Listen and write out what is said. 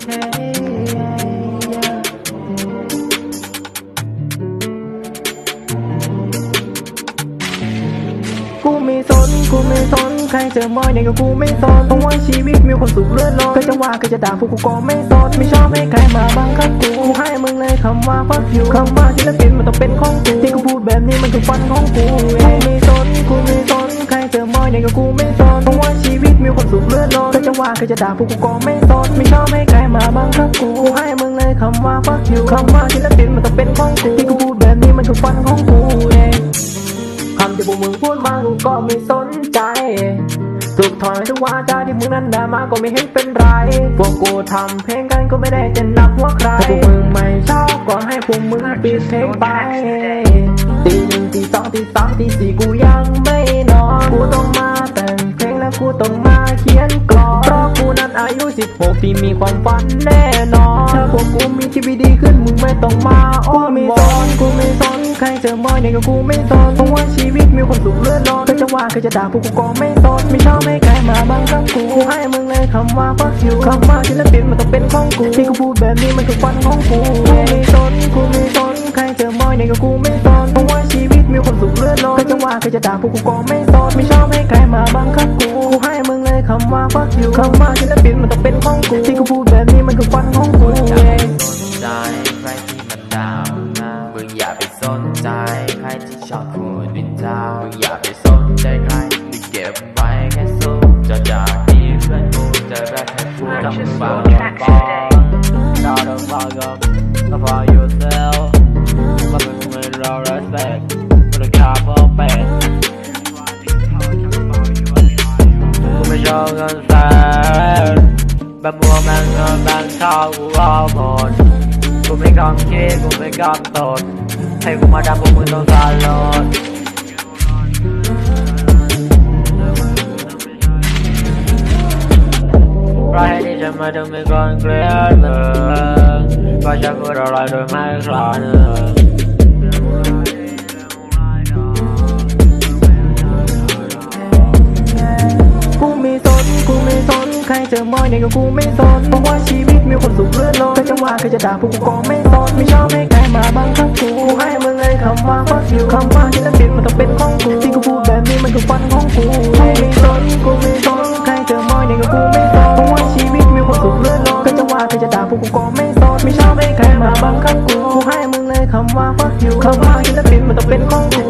กูไม่สน กูไม่สน ใครเจอมอยเนกูไม่สนเพราะว่าชีวิตมีคนสุขเลื่อนลอยก็จะว่าก็จะด่าพวกกูก็ไม่สนไม่ชอบให้ใครมาบังคับกูกูให้มึงเลยคำว่าฟังอยู่คำว่าศิลเปินมันต้องเป็นของกูที่กูพูดแบบนี้มันคือฟันของกูกูไม่สน กูไม่สน ใครเจอมอยเนกูไม่สนเพราะว่าชีวิตมีคนสุขเลื่อนลอย ว่าก็จะด่าพวกกูก็ไม่สนไม่ชอบให้ใครมาบังคับกูกูให้มึงเลยคำว่า fuck you คำว่าศิลปินมันต้องเป็นของกูที่กูพูดแบบนี้มันคือฟันของกูเองคำที่พวกมึงพูดมากูก็ไม่สนใจถูกถอยทุกวาจาที่มึงนั้นด่ามาก็ไม่เห็นเป็นไร พวกกูทำเพลงกันก็ไม่ได้จะนับว่าใครถ้าพวกมึงไม่ชอบก็ให้พวกมึงปิดเพลงไปตีหนึ่งตีสองตีสามตีสี่กูยังไม่นอนกูต้องมาแต่ง 16ที่มีความฝันแน่นอน ถ้าพวกกูมีชีวิตดีขึ้นมึงไม่ต้องมาอ้อนวอนกูไม่สนใครเจอมอยเนี่ยก็กูไม่สนเพราะว่าชีวิตมีความสุขเลื่อนลอยก็จะว่าก็จะด่าพวกกูก็ไม่สนไม่ชอบให้ใครมาบังคับกูกูให้มึงเลยคำว่า fuck you คำว่าศิลปินมันต้องเป็นของกูที่กูพูดแบบนี้มันคือฝันของกูกูไม่สนกูไม่สนใครเจอมอยเนี่ยก็กูไม่สนเพราะว่าชีวิตมีความสุขเลื่อนลอยก็จะว่าก็จะด่าพวกกูก็ไม่สนไม่ชอบให้ใครมาบังคับกูกูให้ มึงเลยคำว่า fuck you คำว่าศิลปินมันต้องเป็นของกูที่กูพูดแบบนี้มันคือฝันของกูอย่าไปสนใจใครที่มันดาวนะมึงอย่าไปสนใจใครที่ชอบพูดวิจารณ์มึงอย่าไปสนใจใครที่เก็บไว้แค่สู้จะจากที่เพื่อนกูจะได้แค่พูดต้องฟังก่อน Not a fuck up for yourself ว่ามึงไม่รอ respect ประกาศพอเป็นกู ไม่ชอบเงินแสนแบบมัวแม่งเงินแบงค์เท่ากูเอาหมดกูไม่กำคิดกูไม่กำตดให้กูมาดับพวกมึงต้องการลดเพราะให้ที่ฉันมาถึงมีคนเกลียดมึงเพราะฉันพูดอะไรโดยไม่คลาด ครเจอมอยเนี่ยก็กูไม่สนเพราะว่าชีวิตมีความสุขเลื่อนลอยก็จะว่าก็จะด่าพวกกูก็ไม่สนไม่ชอบให้ใครมาบังคับกูกูให้มึงเลยคำว่า fuck you คำว่าศิลปินมันต้องเป็นของกูที่กูพูดแบบนี้มันคือฝันของกูกูไม่สนกูไม่สนใครเจอมอยเนี่ยก็กูไม่สนเพราะว่าชีวิตมีความสุขเลื่อนลอยก็จะว่าก็จะด่าพวกกูก็ไม่สนไม่ชอบให้ใครมาบังคับกูกูให้มึงเลยคำว่า fuck you คำว่าศิลปินมันต้องเป็นของกูที่กูพูดแบบนี้มันคือฝันของกู